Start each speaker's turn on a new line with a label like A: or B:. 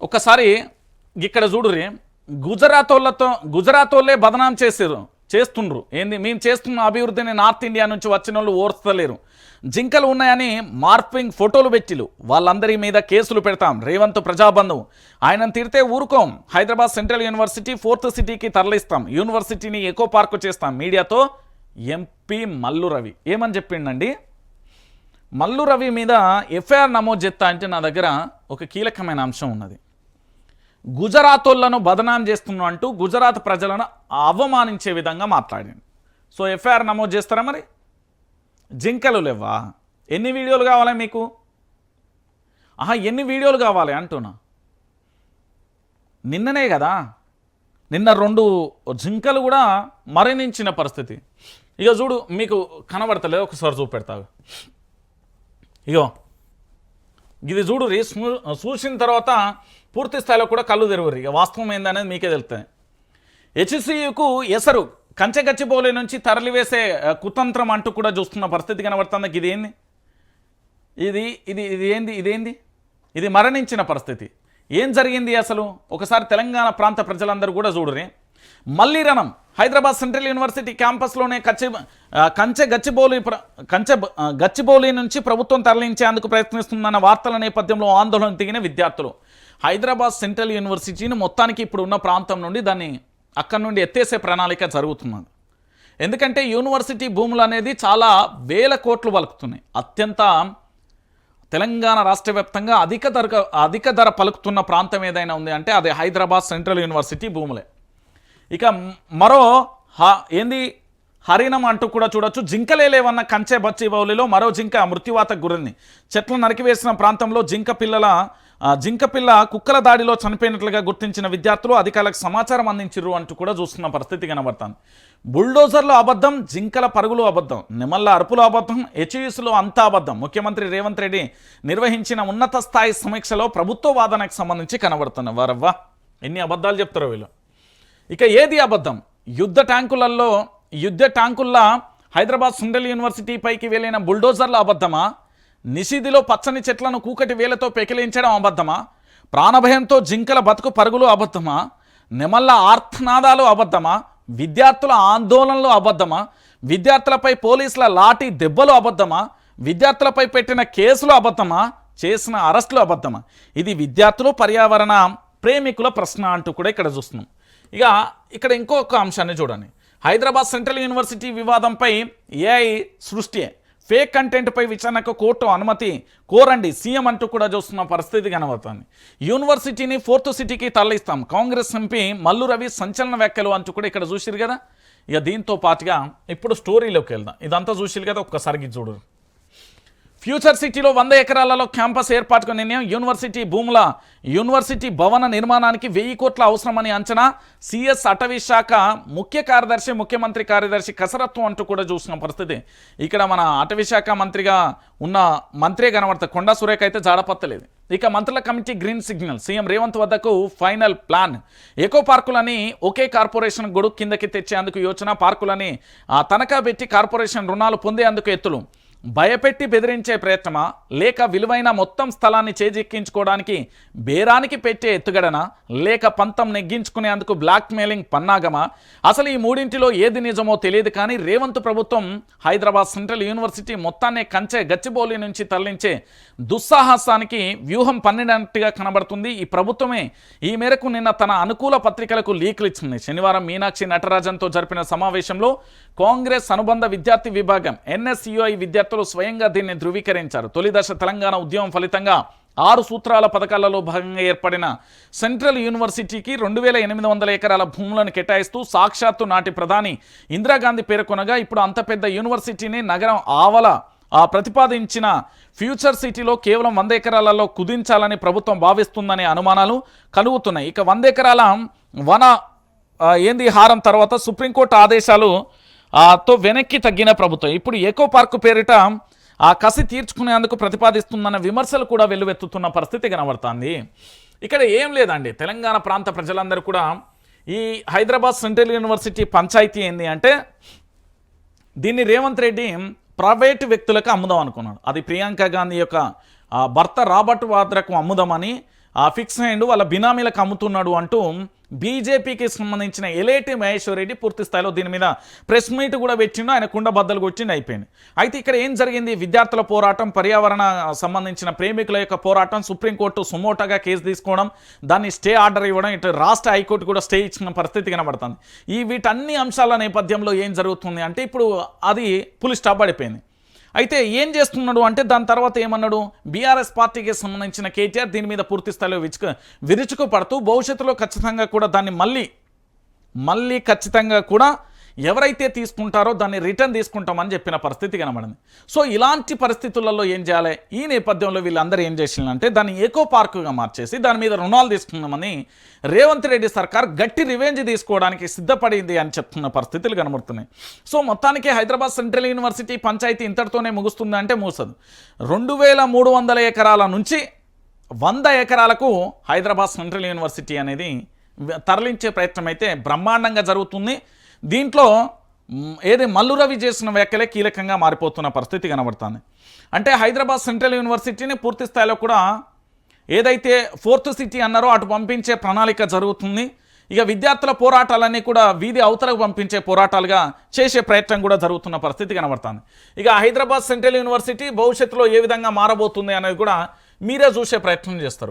A: ఒకసారి ఇక్కడ చూడురి గుజరాత్ వాళ్ళతో గుజరాత్ వాళ్ళే బదనాం చేసారు చేస్తుండ్రు. ఏంది? మేము చేస్తున్న అభివృద్ధిని నార్త్ ఇండియా నుంచి వచ్చిన వాళ్ళు ఓర్స్తలేరు జింకలు ఉన్నాయని మార్పింగ్ ఫోటోలు పెట్టిలు. వాళ్ళందరి మీద కేసులు పెడతాం. రేవంత్ ప్రజాబంధం ఆయనను తిడితే ఊరుకోం. హైదరాబాద్ సెంట్రల్ యూనివర్సిటీ ఫోర్త్ సిటీకి తరలిస్తాం. యూనివర్సిటీని ఎకో పార్కు చేస్తాం. మీడియాతో ఎంపీ మల్లు రవి. ఏమని చెప్పిండండి? మల్లు రవి మీద ఎఫ్ఐఆర్ నమోదు చేస్తా అంటే నా దగ్గర ఒక కీలకమైన అంశం ఉన్నది. గుజరాతోళ్ళను బదనాం చేస్తున్న అంటూ గుజరాత్ ప్రజలను అవమానించే విధంగా మాట్లాడింది. సో ఎఫ్ఐఆర్ నమోదు చేస్తారా మరి? జింకలు లేవా ఎన్ని వీడియోలు కావాలి మీకు? ఆహా ఎన్ని వీడియోలు కావాలి అంటున్నా? నిన్ననే కదా? నిన్న రెండు జింకలు కూడా మరణించిన పరిస్థితి. ఇక చూడు మీకు కనబడతలేదు ఒకసారి చూపెడతావు ఇగో ఇది చూడు రీ చూసిన తర్వాత పూర్తి స్థాయిలో కూడా కళ్ళు తెరవరు. ఇక వాస్తవం ఏందనేది మీకే తెలుస్తుంది హెచ్సియుకు ఎసరు. కంచెగచ్చిబోలే నుంచి తరలివేసే కుతంత్రం అంటూ కూడా చూస్తున్న పరిస్థితి కనబడుతుంది. ఇదేంది ఇది ఇది ఇది ఏంది? ఇదేంది ఇది మరణించిన పరిస్థితి. ఏం జరిగింది అసలు? ఒకసారి తెలంగాణ ప్రాంత ప్రజలందరూ కూడా చూడరే మళ్ళీ రణం హైదరాబాద్ సెంట్రల్ యూనివర్సిటీ క్యాంపస్లోనే కచ్చి కంచె గచ్చిబౌలి ప్ర- కంచె బ- గచ్చిబౌలి నుంచి ప్రభుత్వం తరలించేందుకు ప్రయత్నిస్తుందన్న వార్తల నేపథ్యంలో ఆందోళన దిగిన విద్యార్థులు. హైదరాబాద్ సెంట్రల్ యూనివర్సిటీని మొత్తానికి ఇప్పుడు ఉన్న ప్రాంతం నుండి దాన్ని అక్కడి నుండి ఎత్తేసే ప్రణాళిక జరుగుతున్నది. ఎందుకంటే యూనివర్సిటీ భూములు అనేది చాలా వేల కోట్లు పలుకుతున్నాయి. అత్యంత తెలంగాణ రాష్ట్ర వ్యాప్తంగా అధిక ధర అధిక ధర పలుకుతున్న ప్రాంతం ఏదైనా ఉంది అంటే అది హైదరాబాద్ సెంట్రల్ యూనివర్సిటీ భూములే. ఇక మరో హ ఏంది? హరిణం అంటూ కూడా చూడొచ్చు. జింకలే లేవన్న కంచె బచ్చి బౌలిలో మరో జింక మృత్యువాతకు గురింది చెట్లు నరికివేసిన ప్రాంతంలో జింక పిల్లల జింక పిల్ల కుక్కల దాడిలో చనిపోయినట్లుగా గుర్తించిన విద్యార్థులు అధికారులకు సమాచారం అందించిర్రు అంటూ కూడా చూస్తున్న పరిస్థితి కనబడుతుంది. బుల్డోజర్లు అబద్ధం జింకల పరుగులు అబద్ధం నిమల్ల అరుపులు అబద్ధం హెచ్యుఎస్లో అంతా అబద్ధం. ముఖ్యమంత్రి రేవంత్ రెడ్డి నిర్వహించిన ఉన్నత స్థాయి సమీక్షలో ప్రభుత్వ వాదనకు సంబంధించి కనబడుతున్న వారవ్వా. ఎన్ని అబద్ధాలు చెప్తారో వీళ్ళు? ఇక ఏది అబద్ధం? యుద్ధ ట్యాంకులలో యుద్ధ ట్యాంకుల్లా హైదరాబాద్ సుండల్ యూనివర్సిటీ పైకి వెళ్ళిన బుల్డోజర్ల అబద్ధమా? నిషిదిలో పచ్చని చెట్లను కూకటి వేలతో పెకిలించడం అబద్ధమా? ప్రాణభయంతో జింకల బతుకు పరుగులు అబద్ధమా? నెమల్ల ఆర్తనాదాలు అబద్ధమా? విద్యార్థుల ఆందోళనలు అబద్ధమా? విద్యార్థులపై పోలీసుల లాఠీ దెబ్బలు అబద్ధమా? విద్యార్థులపై పెట్టిన కేసులు అబద్ధమా? చేసిన అరెస్టులు అబద్ధమా? ఇది విద్యార్థులు పర్యావరణ ప్రేమికుల ప్రశ్న అంటూ కూడా ఇక్కడ చూస్తున్నాం. ఇక ఇక్కడ ఇంకొక అంశాన్ని చూడండి. హైదరాబాద్ సెంట్రల్ యూనివర్సిటీ వివాదంపై ఏఐ సృష్టి. ఫేక్ కంటెంట్పై విచారణకు కోర్టు అనుమతి కోరండి. సీఎం అంటూ కూడా చూస్తున్న పరిస్థితి కనబడుతుంది. యూనివర్సిటీని ఫోర్త్ సిటీకి తరలిస్తాం. కాంగ్రెస్ ఎంపీ మల్లు రవి సంచలన వ్యాఖ్యలు అంటూ కూడా ఇక్కడ చూసిరు కదా. ఇక దీంతో పాటుగా ఇప్పుడు స్టోరీలోకి వెళ్దాం. ఇదంతా చూసిరు కదా ఒక్కసారి చూడరు ఫ్యూచర్ సిటీలో వంద ఎకరాలలో క్యాంపస్ ఏర్పాటుకు నిర్ణయం యూనివర్సిటీ భూముల యూనివర్సిటీ భవన నిర్మాణానికి వెయ్యి కోట్ల అవసరమని అంచనా. సిఎస్ అటవీ శాఖ ముఖ్య కార్యదర్శి ముఖ్యమంత్రి కార్యదర్శి కసరత్వం అంటూ కూడా చూసిన పరిస్థితి. ఇక్కడ మన అటవీ శాఖ మంత్రిగా ఉన్న మంత్రే కనబడతా కొండా సురేఖ అయితే జాడపత్తలేదు ఇక మంత్రుల committee green signal. CM Revanth వద్దకు ఫైనల్ ప్లాన్. ఎకో పార్కులని ఒకే కార్పొరేషన్ గొడుగు కిందకి తెచ్చేందుకు యోచన. పార్కులని ఆ, తనఖా పెట్టి కార్పొరేషన్ రుణాలు పొందేందుకు ఎత్తులు. భయపెట్టి బెదిరించే ప్రయత్నమా? లేక విలువైన మొత్తం స్థలాన్ని చేజిక్కించుకోవడానికి బేరానికి పెట్టే ఎత్తుగడనా? లేక పంతం నెగ్గించుకునేందుకు బ్లాక్మెయిలింగ్ పన్నాగమా? అసలు ఈ మూడింటిలో ఏది నిజమో తెలియదు కానీ రేవంత్ ప్రభుత్వం హైదరాబాద్ సెంట్రల్ యూనివర్సిటీ మొత్తాన్ని కంచె గచ్చిబౌలి నుంచి తరలించే దుస్సాహసానికి వ్యూహం పన్నినట్టుగా కనబడుతుంది. ఈ ప్రభుత్వమే ఈ మేరకు నిన్న తన అనుకూల పత్రికలకు లీకులు ఇచ్చింది. శనివారం మీనాక్షి నటరాజన్తో జరిపిన సమావేశంలో కాంగ్రెస్ అనుబంధ విద్యార్థి విభాగం ఎన్ఎస్యుఐ కార్యకర్తలు స్వయంగా దీన్ని ధృవీకరించారు. తొలి దశ తెలంగాణ ఉద్యమం ఫలితంగా ఆరు సూత్రాల పథకాలలో భాగంగా ఏర్పడిన సెంట్రల్ యూనివర్సిటీకి రెండు వేల ఎనిమిది వందల ఎకరాల భూములను కేటాయిస్తూ సాక్షాత్తు నాటి ప్రధాని ఇందిరాగాంధీ పేర్కొనగా ఇప్పుడు అంత పెద్ద యూనివర్సిటీని నగరం ఆవల ఆ ప్రతిపాదించిన ఫ్యూచర్ సిటీలో కేవలం వంద ఎకరాలలో కుదించాలని ప్రభుత్వం భావిస్తుందనే అనుమానాలు కలుగుతున్నాయి. ఇక వంద ఎకరాల వన ఏంది హారం తర్వాత సుప్రీంకోర్టు ఆదేశాలు తో వెనక్కి తగ్గిన ప్రభుత్వం. ఇప్పుడు ఎకో పార్క్ పేరిట ఆ కసి తీర్చుకునేందుకు ప్రతిపాదిస్తుందన్న విమర్శలు కూడా వెల్లువెత్తుతున్న పరిస్థితి కనబడుతుంది. ఇక్కడ ఏం లేదండి. తెలంగాణ ప్రాంత ప్రజలందరూ కూడా ఈ హైదరాబాద్ సెంట్రల్ యూనివర్సిటీ పంచాయతీ ఏంది అంటే దీన్ని రేవంత్ రెడ్డి ప్రైవేట్ వ్యక్తులకు అమ్ముదాం అనుకున్నాడు. అది ప్రియాంక గాంధీ యొక్క భర్త రాబర్ట్ వాద్రకు అమ్ముదామని ఆ ఫిక్స్ హ్యాండ్ వాళ్ళ బినామీలకు అమ్ముతున్నాడు అంటూ బీజేపీకి సంబంధించిన ఎలేటి మహేశ్వర్ రెడ్డి పూర్తి స్థాయిలో దీని మీద ప్రెస్ మీట్ కూడా పెట్టిండు ఆయన కుండ బద్దలు కొట్టిండు అయిపోయింది. అయితే ఇక్కడ ఏం జరిగింది? విద్యార్థుల పోరాటం పర్యావరణ సంబంధించిన ప్రేమికుల యొక్క పోరాటం సుప్రీంకోర్టు సుమోటాగా కేసు తీసుకోవడం దాన్ని స్టే ఆర్డర్ ఇవ్వడం ఇటు రాష్ట్ర హైకోర్టు కూడా స్టే ఇచ్చిన పరిస్థితి కనబడుతుంది. ఈ వీటన్ని అంశాల నేపథ్యంలో ఏం జరుగుతుంది అంటే ఇప్పుడు అది పులి స్టాప్ పడిపోయింది. అయితే ఏం చేస్తున్నాడు అంటే దాని తర్వాత ఏమన్నాడు? బీఆర్ఎస్ పార్టీకి సంబంధించిన కేటీఆర్ దీని మీద పూర్తి స్థాయిలో విరుచుకు పడుతూ భవిష్యత్తులో ఖచ్చితంగా కూడా దాన్ని మళ్ళీ మళ్ళీ ఖచ్చితంగా కూడా ఎవరైతే తీసుకుంటారో దాన్ని రిటర్న్ తీసుకుంటామని చెప్పిన పరిస్థితి కనబడింది. సో ఇలాంటి పరిస్థితులలో ఏం చేయాలి? ఈ నేపథ్యంలో వీళ్ళందరూ ఏం చేసిందంటే దాన్ని ఏకో పార్కుగా మార్చేసి దాని మీద రుణాలు తీసుకుందామని రేవంత్ రెడ్డి సర్కార్ గట్టి రివెంజ్ తీసుకోవడానికి సిద్ధపడింది అని చెప్తున్న పరిస్థితులు కనబడుతున్నాయి. సో మొత్తానికి హైదరాబాద్ సెంట్రల్ యూనివర్సిటీ పంచాయతీ ఇంతటితోనే ముగుస్తుంది అంటే మూసదు. రెండు వేల మూడు వందల ఎకరాల నుంచి వంద ఎకరాలకు హైదరాబాద్ సెంట్రల్ యూనివర్సిటీ అనేది తరలించే ప్రయత్నం అయితే బ్రహ్మాండంగా జరుగుతుంది. దీంట్లో మ్, ఏది మల్లు రవి చేసిన వ్యాఖ్యలే కీలకంగా మారిపోతున్న పరిస్థితి కనబడుతుంది. అంటే హైదరాబాద్ సెంట్రల్ యూనివర్సిటీని పూర్తి స్థాయిలో కూడా ఏదైతే ఫోర్త్ సిటీ అన్నారో అటు పంపించే ప్రణాళిక జరుగుతుంది. ఇక విద్యార్థుల పోరాటాలన్నీ కూడా వీధి అవతలకు పంపించే పోరాటాలుగా చేసే ప్రయత్నం కూడా జరుగుతున్న పరిస్థితి కనబడుతుంది. ఇక హైదరాబాద్ సెంట్రల్ యూనివర్సిటీ భవిష్యత్తులో ఏ విధంగా మారబోతుంది అనేది కూడా మీరే చూసే ప్రయత్నం చేస్తారు.